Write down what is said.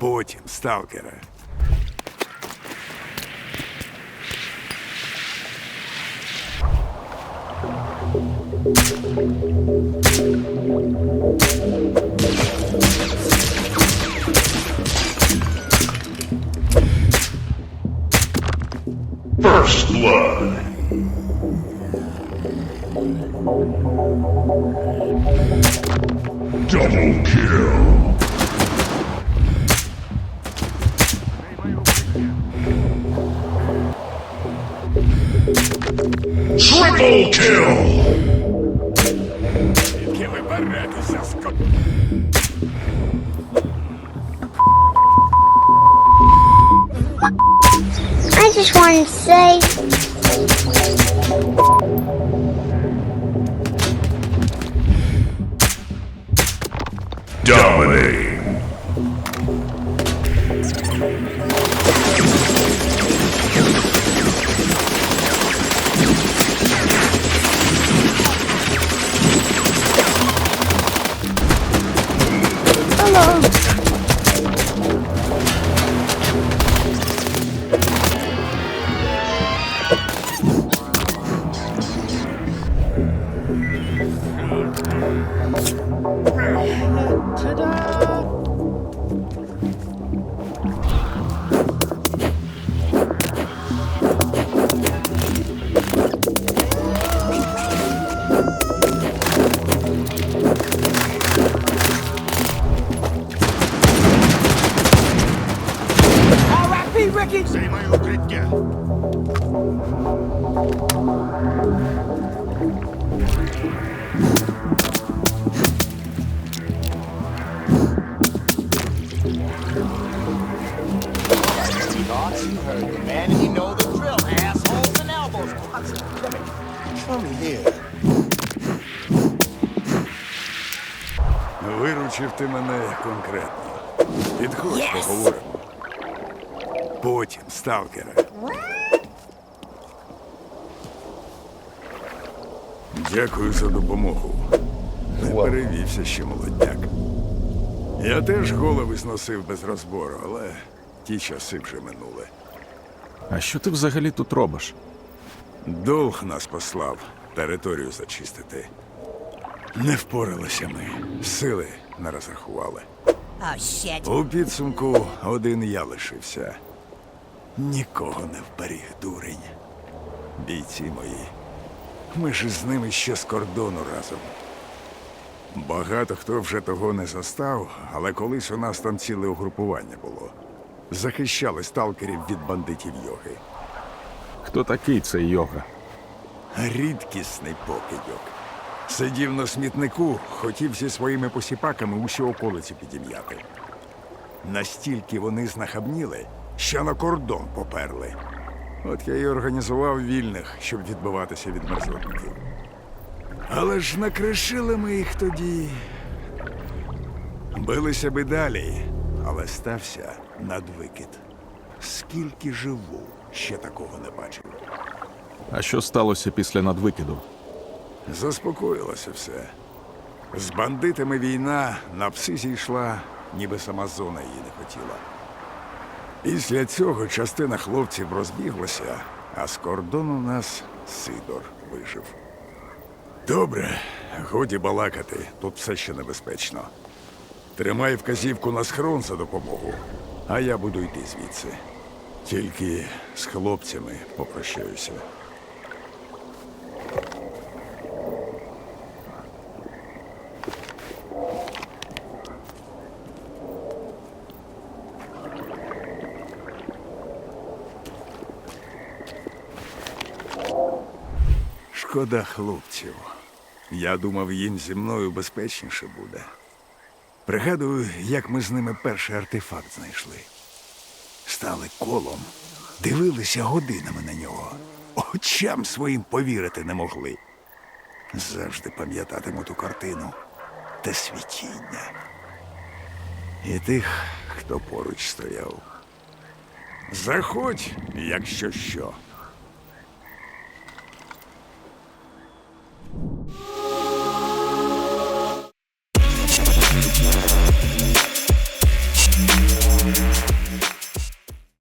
Потім, сталкера. First blood. Double kill. Triple kill. Тільки ви беретеся, скот... I just want to say Dominating. Here. Виручив ти мене конкретно. Підходь, поговоримо. Потім, сталкера. Дякую за допомогу. Не перевівся ще молодняк. Я теж голови зносив без розбору, але ті часи вже минули. А що ти взагалі тут робиш? Долг нас послав територію зачистити. Не впоралися ми, сили не розрахували. У підсумку один я лишився. Нікого не вберіг, дурень. Бійці мої. Ми ж з ними ще з кордону разом. Багато хто вже того не застав, але колись у нас там ціле угрупування було. Захищали сталкерів від бандитів йоги. Хто такий цей йога? Рідкісний покидьок. Сидів на смітнику, хотів зі своїми посіпаками усю околицю підім'яти. Настільки вони знахабніли, що на кордон поперли. От я й організував вільних, щоб відбиватися від мерзотників. Але ж накришили ми їх тоді. Билися би далі, але стався надвикид. Скільки живу, ще такого не бачив. А що сталося після надвикиду? Заспокоїлося все. З бандитами війна на пси зійшла, ніби сама зона її не хотіла. Після цього частина хлопців розбіглася, а з кордону нас Сидор вижив. Добре, годі балакати, тут все ще небезпечно. Тримай вказівку на схрон за допомогу, а я буду йти звідси. Тільки з хлопцями попрощаюся. Шкода хлопців. Я думав, їм зі мною безпечніше буде. Пригадую, як ми з ними перший артефакт знайшли. Стали колом, дивилися годинами на нього. Очам своїм повірити не могли. Завжди пам'ятатиму ту картину те світіння. І тих, хто поруч стояв. Заходь, якщо що.